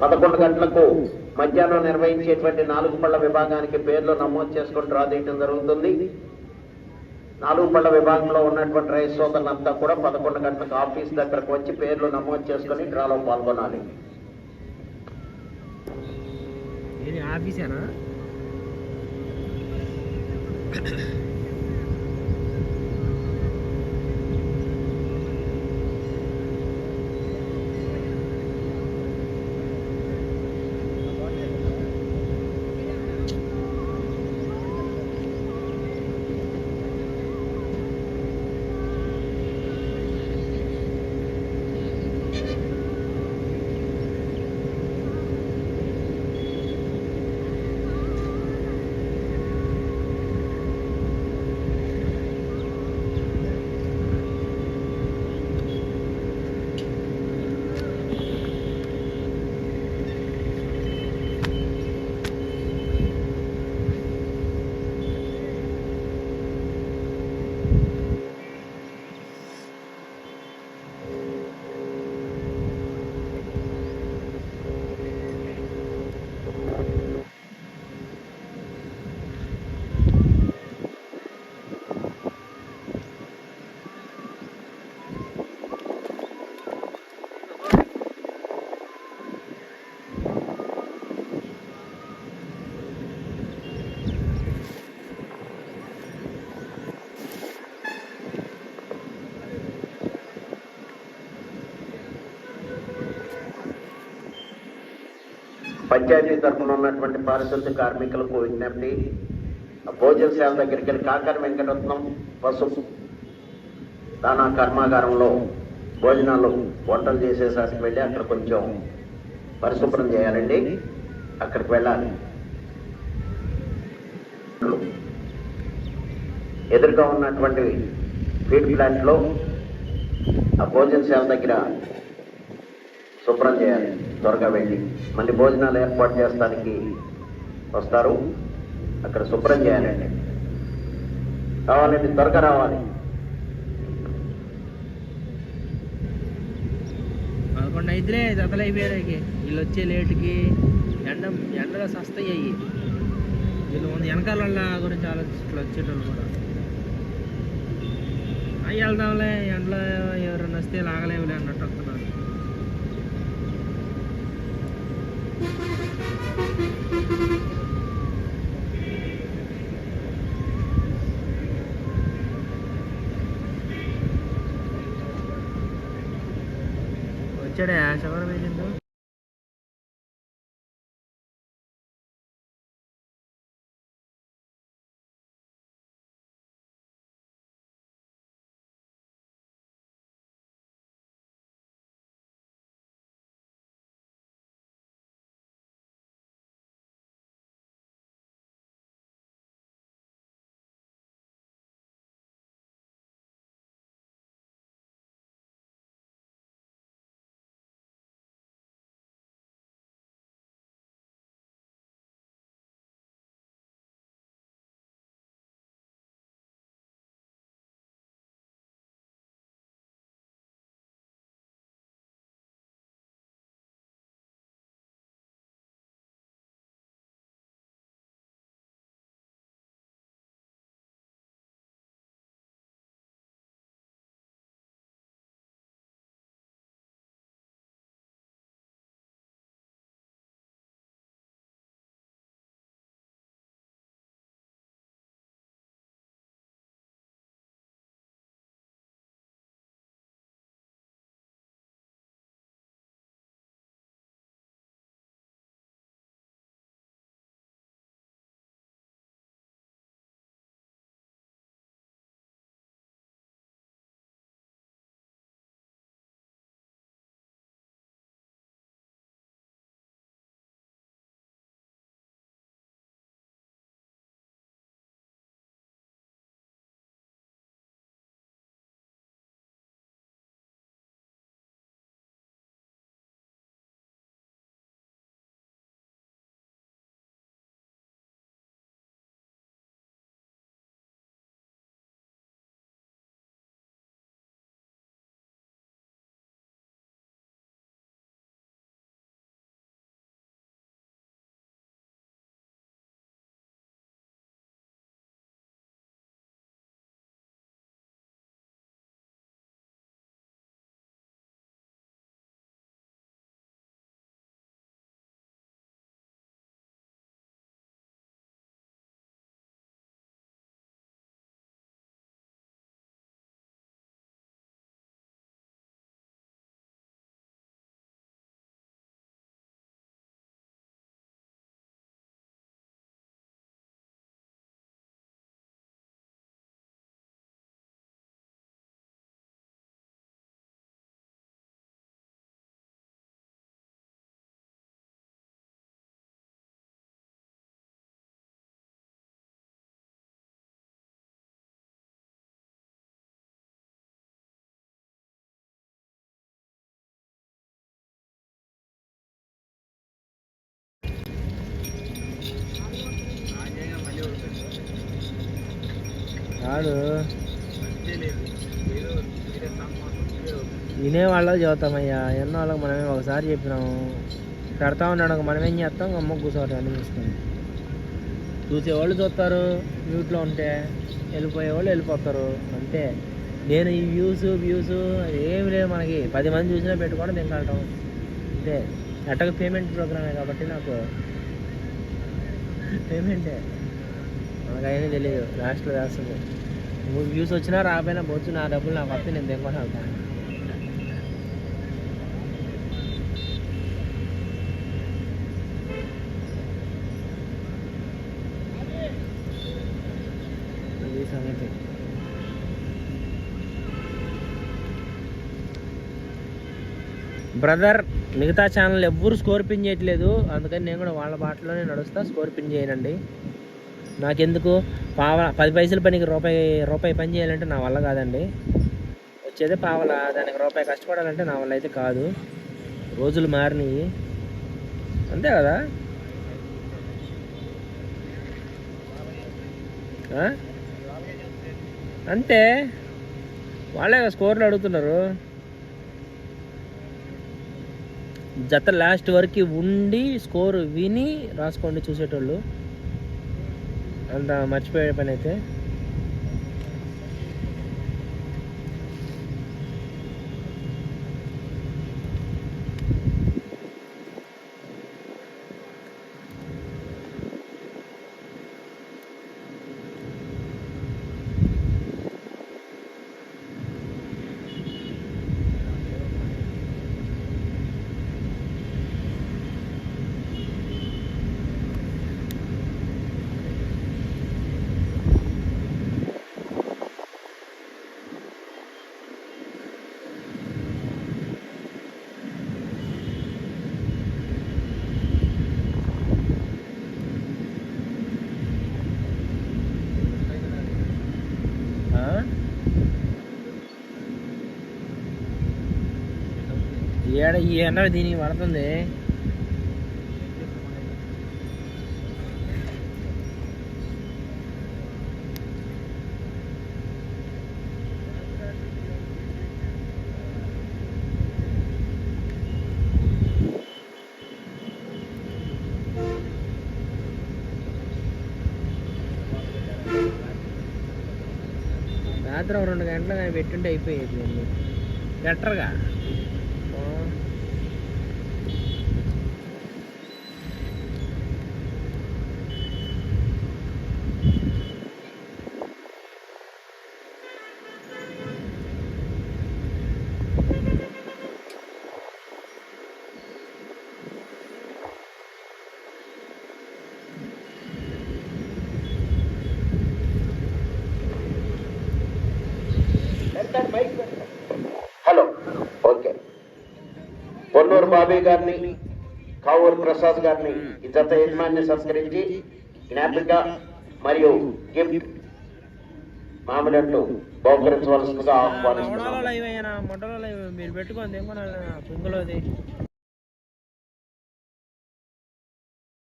పదకొండు గంటలకు మధ్యాహ్నం నిర్వహించేటువంటి నాలుగు పళ్ళ విభాగానికి పేర్లు నమోదు చేసుకుని డ్రా తీయటం జరుగుతుంది. నాలుగు పళ్ళ విభాగంలో ఉన్నటువంటి రైస్ సోదరులంతా కూడా పదకొండు గంటలకు ఆఫీస్ దగ్గరకు వచ్చి పేర్లు నమోదు చేసుకుని డ్రాలో పాల్గొనాలి. ఆఫీసేనా? పంచాయతీ తరఫున ఉన్నటువంటి పారిశుద్ధ కార్మికులకు విజ్ఞప్తి. ఆ భోజనశాల దగ్గరికి వెళ్ళి కాకర వెంకటరత్నం పసుపు దానా కర్మాగారంలో భోజనాలు వంటలు చేసేసరికి వెళ్ళి అక్కడ కొంచెం పరిశుభ్రం చేయాలండి. అక్కడికి వెళ్ళాలి. ఎదురుగా ఉన్నటువంటి ఫీడ్ ప్లాంట్లో ఆ భోజనశాల దగ్గర శుభ్రం చేయాలి. త్వరగా వెళ్ళి మళ్ళీ భోజనాలు ఏర్పాటు చేస్తానికి వస్తారు. అక్కడ శుభ్రం చేయాలండి కావాలండి త్వరగా రావాలి. పదకొండు అయితే జతలు అయిపోయాయి వీళ్ళు వచ్చే లేటుకి ఎండ ఎండగా సస్తాయి వీళ్ళు ముందు వెనకాల గురించి ఆలోచించట్లు వచ్చేటోళ్ళు కూడా. అవి వెళ్దాంలే ఎండలో ఎవరైనా వస్తే లాగలేవులే అన్నట్టు వస్తున్నారు. ચડાયા છે બરાબર కాదు. వినేవాళ్ళకి చెబుతామయ్యా. ఎన్నో వాళ్ళకి మనమే ఒకసారి చెప్పినాము పెడతా ఉన్నాడు మనం ఏం చేస్తాం? అమ్మ కూర్చోవాలి అన్ని చూసుకొని. చూసేవాళ్ళు చూస్తారు. మ్యూట్లో ఉంటే వెళ్ళిపోయేవాళ్ళు వెళ్ళిపోతారు. అంతే. నేను ఈ వ్యూస్ వ్యూస్ ఏమి లేదు మనకి. పది మంది చూసినా పెట్టుకోవడం తింటాం. అంతే. ఎట్టక పేమెంట్ ప్రోగ్రామే కాబట్టి నాకు. పేమెంటే మనకు తెలియదు లాస్ట్లో రాస్తుంది మూడు వ్యూస్ వచ్చినా రాకపోయినా పోవచ్చు. నా డబ్బులు నాకు వస్తే నేను తినుకొని అవుతాను సంగతి. బ్రదర్ మిగతా ఛానల్ ఎవ్వరు స్కోర్ పిన్ చేయట్లేదు. అందుకని నేను కూడా వాళ్ళ బాటలోనే నడుస్తా. స్కోర్ పిన్ చేయనండి. నాకెందుకు? పావ పది పైసల పనికి రూపాయి రూపాయి పని చేయాలంటే నా వల్ల కాదండి. వచ్చేదే పావల దానికి రూపాయి కష్టపడాలంటే నా వల్ల అయితే కాదు. రోజులు మారినాయి. అంతే కదా? అంతే? వాళ్ళే కదా స్కోర్లు అడుగుతున్నారు. జత లాస్ట్ వరకు ఉండి స్కోర్ విని రాసుకోండి చూసేటోళ్ళు. అంత మర్చిపోయే పని అయితే ఆ? ఏడ ఈ ఎండ దీనికి పడుతుంది. రాత్రి ఒక రెండు గంటలు పెట్టుంటే అయిపోయేది. పెట్టరుగా పొన్నూరు బాబీ గారిని కావూరు ప్రసాద్ గారిని ఈ జత యజమాన్ని సంస్కరించి జ్ఞాపిక మరియు గిఫ్ట్ మామిడట్టు బహుకరించవలసిందిగా మొడలో ఆహ్వానిస్తున్నాను లైవ్ అయ్యానా మొడలో లైవ్ మీరు పెట్టుకోండి ఏమో పింగులోది?